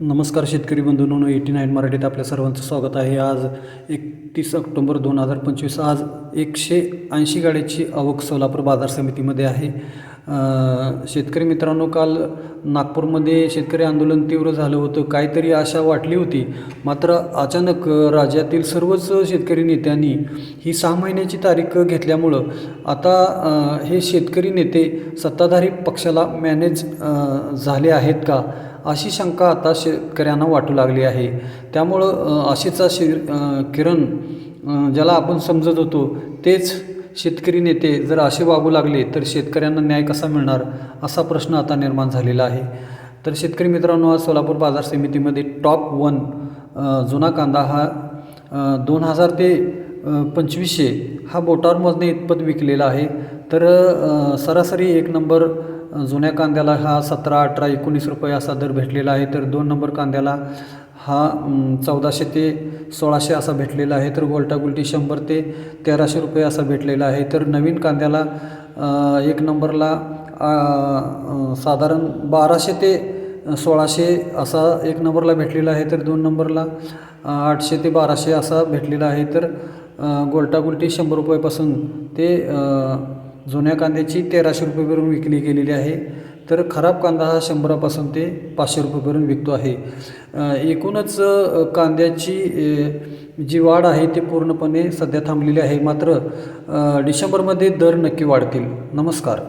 नमस्कार शेतकरी बंधूंनो eighty nine मराठीत आपल्या सर्वांचं स्वागत आहे. आज एकतीस ऑक्टोबर दोन हजार पंचवीस आज एकशे ऐंशी गाड्याची आवक सोलापूर बाजार समितीमध्ये आहे. शेतकरी मित्रांनो काल नागपूरमध्ये शेतकरी आंदोलन तीव्र झालं होतं. काहीतरी आशा वाटली होती. मात्र अचानक राज्यातील सर्वच शेतकरी नेत्यांनी ही सहा महिन्याची तारीख घेतल्यामुळं आता हे शेतकरी नेते सत्ताधारी पक्षाला मॅनेज झाले आहेत का? अशी शंका आता शेतकऱ्यांना वाटू लागली आहे. त्यामुळं अ, अशीचा किरण ज्याला आपण समजत होतो तेच शेतकरी नेते जर असे वागू लागले तर शेतकऱ्यांना न्याय कसा मिळणार असा प्रश्न आता निर्माण झालेला आहे. तर शेतकरी मित्रांनो आज सोलापूर बाजार समितीमध्ये टॉप वन जुना कांदा हा दोन हजार ते पंचवीसशे हा बोटावर मोजणे इतपत विकलेला आहे. तर सरासरी एक नंबर जुन्या कांद्याला हा सतरा अठरा एकोणीस रुपये असा दर भेटलेला आहे. तर दोन नंबर कांद्याला हा चौदाशे ते सोळाशे असा भेटलेला आहे तर गोलटागुलटी शंभर ते तेराशे रुपये असा भेटलेला आहे. तर नवीन कांद्याला एक नंबरला साधारण बाराशे ते सोळाशे असा एक नंबरला भेटलेला आहे तर दोन नंबरला आठशे ते बाराशे असा भेटलेला आहे. तर गोलटागुलटी गोल्टा शंभर रुपयापासून ते जुन्या कांद्याची तेराशे रुपयेवरून विकली गेलेली आहे. तर खराब कांदा हा शंभरापासून ते पाचशे रुपयेपर्यंत विकतो आहे. एकूणच कांद्याची जी वाढ आहे ती पूर्णपणे सध्या थांबलेली आहे. मात्र डिसेंबरमध्ये दर नक्की वाढतील. नमस्कार.